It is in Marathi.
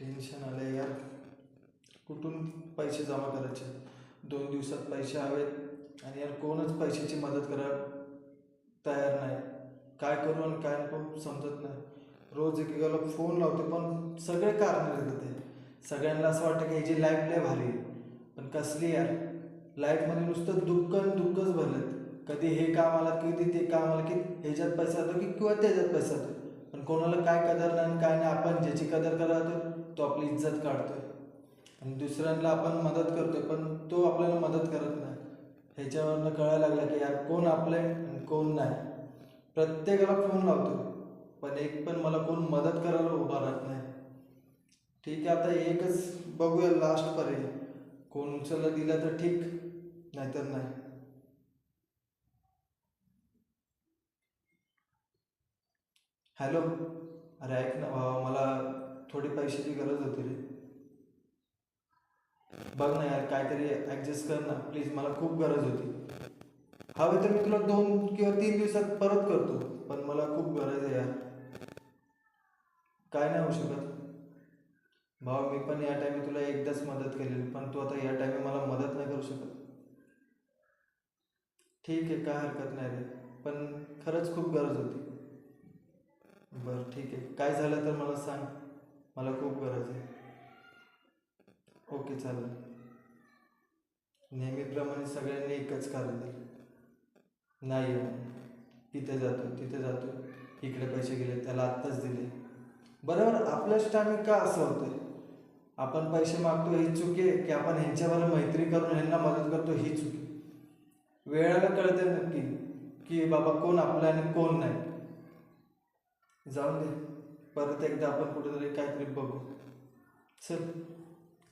टेन्शन आलं यार. कुठून पैसे जमा करायचे? दोन दिवसात पैसे हवेत आणि यार कोणच पैशाची मदत करायला तयार नाही. काय करू आणि काय नको समजत नाही. रोज एकेकाला फोन लावते पण सगळे कारण देतात ते. सगळ्यांना असं वाटतं की ह्याची लाईफ लय भारी पण कसली यार? लाईफमध्ये नुसतं दुःख आणि दुःखच भरलेत. कधी हे काम आलं कधी ते काम आलं की ह्याच्यात पैसा येतो की किंवा त्याच्यात पैसा येतो पण कोणाला काय कदर नाही आणि काय नाही आपण ज्याची कदर करतो तो आपली इज्जत काढतोय. आणि दुसऱ्यांना आपण मदत करतोय पण तो आपल्याला मदत करत नाही. ह्याच्यावरनं कळायला लागलं की यार कोण आपलं आहे आणि कोण नाही. प्रत्येकाला फोन लावतो पण एक पण मला कोण मदत करायला उभा राहत नाही. ठीक आहे आता एकच बघूया लास्ट पर्याय. कोण उचलला दिला तर ठीक नाहीतर नाही. हॅलो. अरे ऐक ना भावा मला थोडी पैशाची गरज होती रे. बघ ना यार काहीतरी ॲडजस्ट कर ना प्लीज मला खूप गरज होती. हवे तर मी तुला दोन किंवा तीन दिवसात परत करतो पण मला खूप गरज आहे यार. काय नाही होऊ शकत. भावा मी पण या टायमी तुला एकदाच मदत केलेली पण तू आता या टायमी मला मदत नाही करू शकत. ठीक आहे काय हरकत नाही रे. पण खरंच खूप गरज होती. बरं ठीक आहे. काय झालं तर मला सांग. मला खूप गरज आहे. ओके चालेल. नेहमीप्रमाणे सगळ्यांनी एकच कारण दिलं. नाही हो. तिथे जातो तिथे जातो इकडे पैसे गेले त्याला आत्ताच दिले. बरोबर आपल्याच टायमिंग का असं होतंय? आपण पैसे मागतो ही चुकी आहे की आपण ह्यांच्यावर मैत्री करून ह्यांना मदत करतो ही चुकी. वेळाला कळते नक्की की बाबा कोण आपला आणि कोण नाही. जाऊन दे. परत एकदा आपण कुठेतरी काहीतरी बघू. चल.